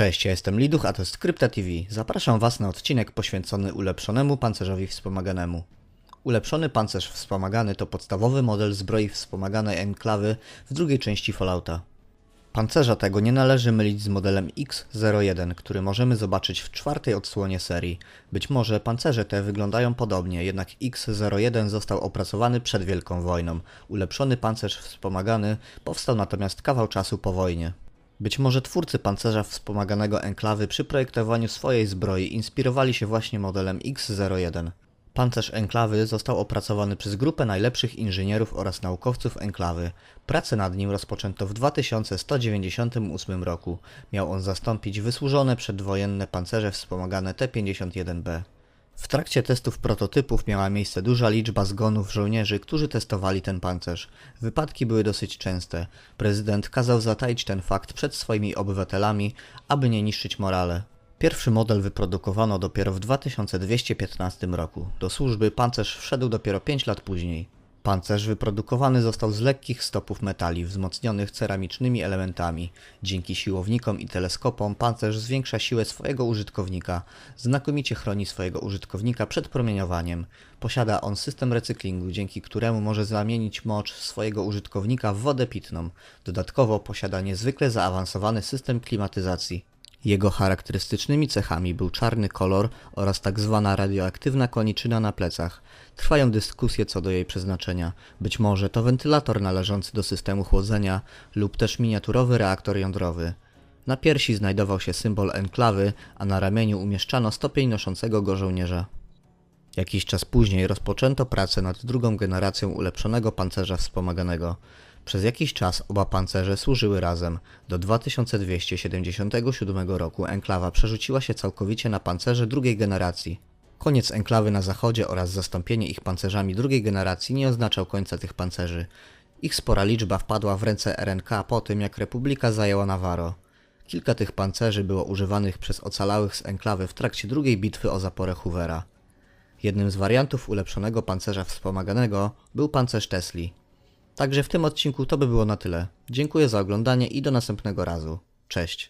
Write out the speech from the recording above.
Cześć, ja jestem Liduch, a to jest Krypta TV. Zapraszam Was na odcinek poświęcony ulepszonemu pancerzowi wspomaganemu. Ulepszony pancerz wspomagany to podstawowy model zbroi wspomaganej enklawy w drugiej części Fallouta. Pancerza tego nie należy mylić z modelem X01, który możemy zobaczyć w czwartej odsłonie serii. Być może pancerze te wyglądają podobnie, jednak X01 został opracowany przed Wielką Wojną. Ulepszony pancerz wspomagany powstał natomiast kawał czasu po wojnie. Być może twórcy pancerza wspomaganego enklawy przy projektowaniu swojej zbroi inspirowali się właśnie modelem X01. Pancerz enklawy został opracowany przez grupę najlepszych inżynierów oraz naukowców enklawy. Pracę nad nim rozpoczęto w 2198 roku. Miał on zastąpić wysłużone przedwojenne pancerze wspomagane T-51B. W trakcie testów prototypów miała miejsce duża liczba zgonów żołnierzy, którzy testowali ten pancerz. Wypadki były dosyć częste. Prezydent kazał zataić ten fakt przed swoimi obywatelami, aby nie niszczyć morale. Pierwszy model wyprodukowano dopiero w 2215 roku. Do służby pancerz wszedł dopiero 5 lat później. Pancerz wyprodukowany został z lekkich stopów metali wzmocnionych ceramicznymi elementami. Dzięki siłownikom i teleskopom pancerz zwiększa siłę swojego użytkownika, znakomicie chroni swojego użytkownika przed promieniowaniem. Posiada on system recyklingu, dzięki któremu może zamienić mocz swojego użytkownika w wodę pitną. Dodatkowo posiada niezwykle zaawansowany system klimatyzacji. Jego charakterystycznymi cechami był czarny kolor oraz tak zwana radioaktywna koniczyna na plecach. Trwają dyskusje co do jej przeznaczenia. Być może to wentylator należący do systemu chłodzenia lub też miniaturowy reaktor jądrowy. Na piersi znajdował się symbol enklawy, a na ramieniu umieszczano stopień noszącego go żołnierza. Jakiś czas później rozpoczęto pracę nad drugą generacją ulepszonego pancerza wspomaganego. Przez jakiś czas oba pancerze służyły razem. Do 2277 roku enklawa przerzuciła się całkowicie na pancerze drugiej generacji. Koniec enklawy na zachodzie oraz zastąpienie ich pancerzami drugiej generacji nie oznaczał końca tych pancerzy. Ich spora liczba wpadła w ręce RNK po tym, jak Republika zajęła Navarro. Kilka tych pancerzy było używanych przez ocalałych z enklawy w trakcie drugiej bitwy o zaporę Hoovera. Jednym z wariantów ulepszonego pancerza wspomaganego był pancerz Tesli. Także w tym odcinku to by było na tyle. Dziękuję za oglądanie i do następnego razu. Cześć.